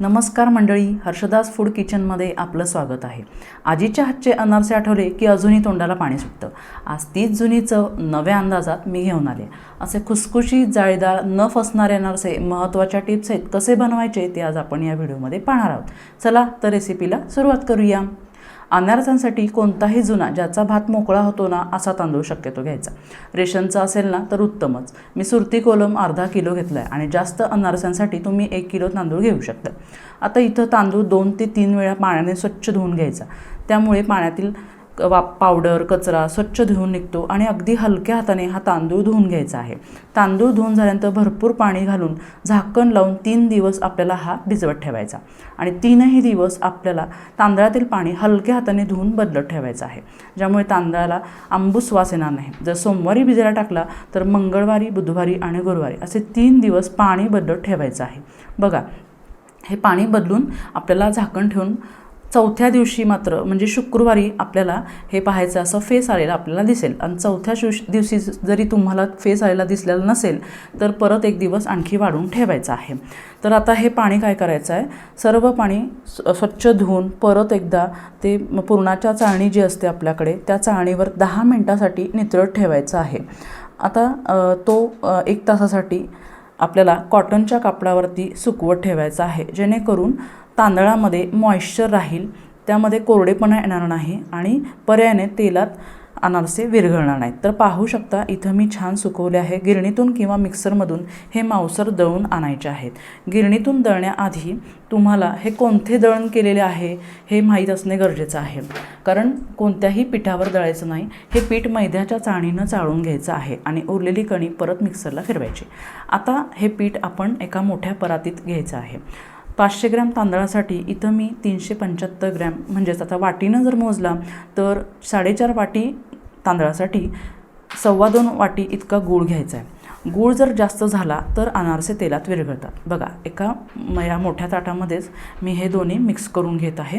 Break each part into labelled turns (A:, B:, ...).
A: नमस्कार मंडळी हर्षदास फूड किचनमध्ये आपलं स्वागत आहे. आजीच्या हातचे अनारसे आठवले की अजूनही तोंडाला पाणी सुटतं. आज तीच जुनी चव नव्या अंदाजात मी घेऊन आले. असे खुसखुशी जाळीदार न फसणारे अनारसे महत्त्वाच्या टिप्स आहेत. कसे बनवायचे ते आज आपण या व्हिडिओमध्ये पाहणार आहोत. चला तर रेसिपीला सुरुवात करूया. अनारसांसाठी कोणताही जुना ज्याचा भात मोकळा होतो ना असा तांदूळ शक्यतो घ्यायचा. रेशनचा असेल ना तर उत्तमच. मी सुरती कोलम अर्धा किलो घेतला आहे आणि जास्त अनारसांसाठी तुम्ही एक किलो तांदूळ घेऊ शकता. आता इथं तांदूळ दोन ते तीन वेळा पाण्याने स्वच्छ धुवून घ्यायचा. त्यामुळे पाण्यातील वा पावडर कचरा स्वच्छ धुवून निघतो आणि अगदी हलक्या हाताने हा तांदूळ धुवून घ्यायचा आहे. तांदूळ धुवून झाल्यानंतर भरपूर पाणी घालून झाकण लावून तीन दिवस आपल्याला हा भिजवत ठेवायचा आणि तीनही दिवस आपल्याला तांदळातील पाणी हलक्या हाताने धुवून बदलत ठेवायचं आहे. ज्यामुळे तांदळाला आंबूस वास येणार नाही. जर सोमवारी भिजायला टाकला तर मंगळवारी बुधवारी आणि गुरुवारी असे तीन दिवस पाणी बदलत ठेवायचं आहे. बघा हे पाणी बदलून आपल्याला झाकण ठेवून चौथ्या दिवशी मात्र म्हणजे शुक्रवारी आपल्याला हे पाहायचं असं फेस आलेलं आपल्याला दिसेल. आणि चौथ्या शिवश दिवशी जरी तुम्हाला फेस आलेला दिसलेला नसेल तर परत एक दिवस आणखी वाढून ठेवायचं आहे. तर आता हे पाणी काय करायचं आहे? सर्व पाणी स्व- स्वच्छ धुवून परत एकदा ते पूर्णाच्या पुरणाच्या चाळणी जी असते आपल्याकडे त्या चाळणीवर दहा मिनटासाठी नितळत ठेवायचं आहे. आता तो एक तासासाठी आपल्याला कॉटनच्या कापडावरती सुकवत ठेवायचं आहे. जेणेकरून तांदळामध्ये मॉइश्चर राहील त्यामध्ये कोरडेपणा येणार नाही आणि पर्यायाने तेलात अनारसे विरघळणार नाहीत. तर पाहू शकता इथं मी छान सुकवले आहे. गिरणीतून किंवा मिक्सरमधून हे मांसर दळून आणायचे आहेत. गिरणीतून दळण्याआधी तुम्हाला हे कोणते दळण केलेले आहे हे माहीत असणे गरजेचं आहे. कारण कोणत्याही पिठावर दळायचं नाही हे पीठ मैद्याच्या चाळणीनं चाळून घ्यायचं आहे आणि उरलेली कणी परत मिक्सरला फिरवायची. आता हे पीठ आपण एका मोठ्या परातीत घ्यायचं आहे. पाचशे ग्रॅम तांदळासाठी इथं मी तीनशे पंच्याहत्तर ग्रॅम म्हणजेच आता वाटीनं जर मोजला तर साडेचार वाटी तांदळासाठी सव्वा दोन वाटी इतका गूळ घ्यायचा आहे. गूळ जर जास्त झाला तर अनारसे तेलात विरघळतात. बघा एका या मोठ्या ताटामध्येच मी हे दोन्ही मिक्स करून घेत आहे.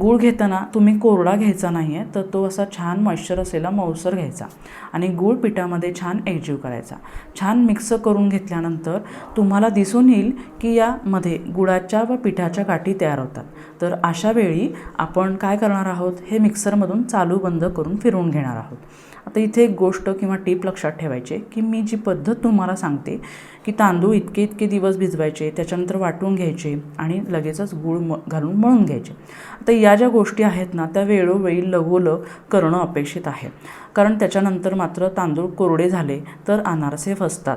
A: गूळ घेताना तुम्ही कोरडा घ्यायचा नाही आहे तर तो असा छान मॉइश्चर असलेला मऊसर घ्यायचा आणि गूळ पिठामध्ये छान एकजीव करायचा. छान मिक्स करून घेतल्यानंतर तुम्हाला दिसून येईल की यामध्ये गुळाच्या व पिठाच्या गाठी तयार होतात. तर अशा वेळी आपण काय करणार आहोत? हे मिक्सरमधून चालू बंद करून फिरवून घेणार आहोत. आता इथे एक गोष्ट किंवा टीप लक्षात ठेवायची की मी जी पद्धत तुम्हाला सांगते की तांदूळ इतके इतके दिवस भिजवायचे त्याच्यानंतर वाटून घ्यायचे आणि लगेचच गूळ म घालून मळून घ्यायचे. आता या ज्या गोष्टी आहेत ना त्या वेळोवेळी लगोलं करणं अपेक्षित आहे. कारण त्याच्यानंतर मात्र तांदूळ कोरडे झाले तर अनारसे फसतात.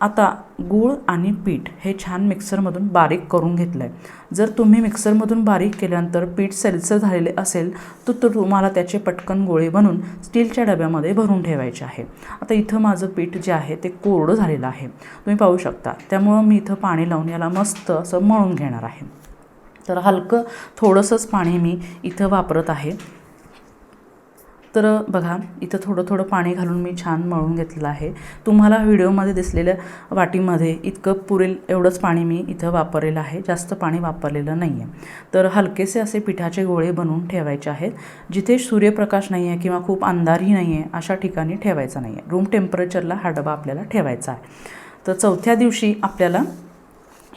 A: आता गूळ आणि पीठ हे छान मिक्सरमधून बारीक करून घेतलं आहे जर तुम्ही मिक्सरमधून बारीक केल्यानंतर पीठ सैलसर झालेले असेल तर तो तुम्हाला त्याचे पटकन गोळे बनवून स्टीलच्या डब्यामध्ये भरून ठेवायचे आहे. आता इथं माझं पीठ जे आहे ते कोरडं झालेलं आहे. तुम्ही पाहू शकता. त्यामुळं मी इथं पाणी लावून याला मस्त असं मळून घेणार आहे. तर हलकं थोडंसंच पाणी मी इथं वापरत आहे. तर बघा इथं थोडं थोडं पाणी घालून मी छान मळून घेतलेलं आहे. तुम्हाला व्हिडिओमध्ये दिसलेल्या वाटीमध्ये इतकं पुरेल एवढंच पाणी मी इथं वापरलेलं आहे. जास्त पाणी वापरलेलं नाही आहे तर हलकेसे असे पिठाचे गोळे बनवून ठेवायचे आहेत जिथे सूर्यप्रकाश नाही आहे किंवा खूप अंधारही नाही आहे अशा ठिकाणी ठेवायचा नाही आहे रूम टेम्परेचरला हा डबा आपल्याला ठेवायचा आहे. तर चौथ्या दिवशी आपल्याला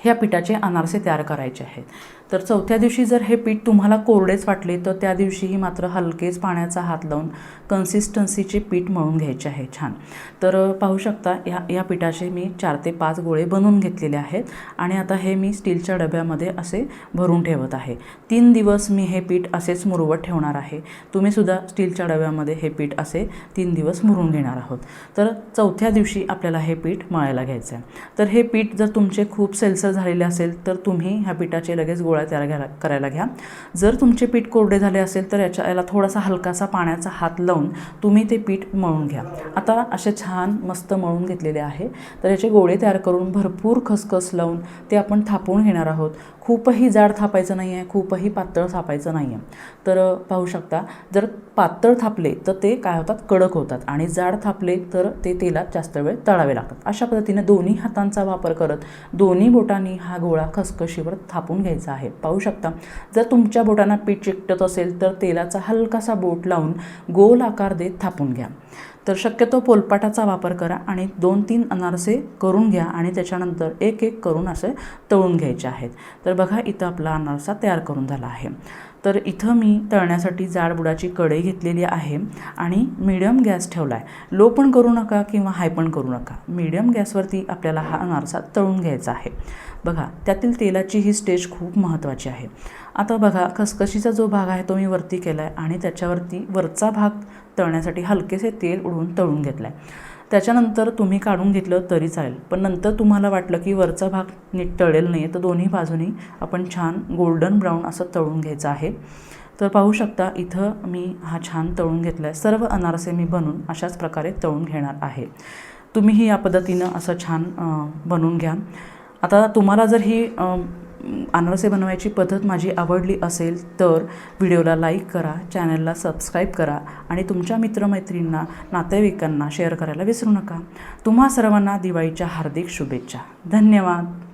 A: ह्या पिठाचे अनारसे तयार करायचे आहेत. तर चौथ्या दिवशी जर हे पीठ तुम्हाला कोरडेच वाटले तर त्या दिवशीही मात्र हलकेच पाण्याचा हात लावून कन्सिस्टन्सीचे पीठ मळून घ्यायचे आहे. छान. तर पाहू शकता या या पिठाचे मी चार ते पाच गोळे बनवून घेतलेले आहेत आणि आता हे मी स्टीलच्या डब्यामध्ये असे भरून ठेवत आहे. तीन दिवस मी हे पीठ असेच मुरवत ठेवणार आहे. तुम्हीसुद्धा स्टीलच्या डब्यामध्ये हे पीठ असे तीन दिवस मुरून घेणार आहोत. तर चौथ्या दिवशी आपल्याला हे पीठ मळायला घ्यायचं आहे तर हे पीठ जर तुमचे खूप सेल्स सेलसर झालेले असेल तर तुम्ही ह्या पिठाचे लगेच गोळ्या तयार घ्यायला करायला घ्या. जर तुमचे पीठ कोरडे झाले असेल तर याच्या याला थोडासा हलकासा पाण्याचा हात लावून तुम्ही ते पीठ मळून घ्या. आता असे छान मस्त मळून घेतलेले आहे. तर याचे गोळे तयार करून भरपूर खसखस लावून ते आपण थापून घेणार आहोत. खूपही जाड थापायचं नाही आहे खूपही पातळ थापायचं नाही आहे तर पाहू शकता जर पातळ थापले तर ते काय होतात? कडक होतात. आणि जाड थापले तर ते तेलात जास्त वेळ तळावे लागतात. अशा पद्धतीने दोन्ही हातांचा वापर करत दोन्ही बोटांनी हा गोळा खसखशीवर थापून घ्यायचा आहे. पाहू शकता जर तुमच्या बोटांना पीठ चिकटत असेल तर तेलाचा हलकासा बोट लावून गोल आकार देत थापून घ्या. तर शक्यतो पोलपाटाचा वापर करा आणि दोन तीन अनारसे करून घ्या आणि त्याच्यानंतर एक एक करून असे तळून घ्यायचे आहेत. तर बघा इथं आपला अनारसा तयार करून झाला आहे. तर इथं मी तळण्यासाठी जाड बुडाची कढई घेतलेली आहे आणि मीडियम गॅस ठेवला आहे लो पण करू नका किंवा हाय पण करू नका. मीडियम गॅसवरती आपल्याला हा अनारसा तळून घ्यायचा आहे. बघा त्यातील तेलाची ही स्टेज खूप महत्त्वाची आहे. आता बघा खसखशीचा जो भाग आहे तो मी वरती केला आहे आणि त्याच्यावरती वरचा भाग तळण्यासाठी हलकेसे तेल उडवून तळून घेतला आहे त्याच्यानंतर तुम्ही काढून घेतलं तरी चालेल. पण नंतर तुम्हाला वाटलं की वरचा भाग नीट तळेल नाही तर दोन्ही बाजूनी आपण छान गोल्डन ब्राऊन असं तळून घ्यायचं आहे. तर पाहू शकता इथं मी हा छान तळून घेतला आहे सर्व अनारसे मी बनवून अशाच प्रकारे तळून घेणार आहे. तुम्हीही या पद्धतीनं असं छान बनवून घ्या. आता तुम्हाला जर ही अनारसे बनवायची पद्धत माझी आवडली असेल तर व्हिडिओला लाईक करा चॅनलला सबस्क्राईब करा आणि तुमच्या मित्रमैत्रींना नातेवाईकांना शेअर करायला विसरू नका. तुम्हा सर्वांना दिवाळीच्या हार्दिक शुभेच्छा. धन्यवाद.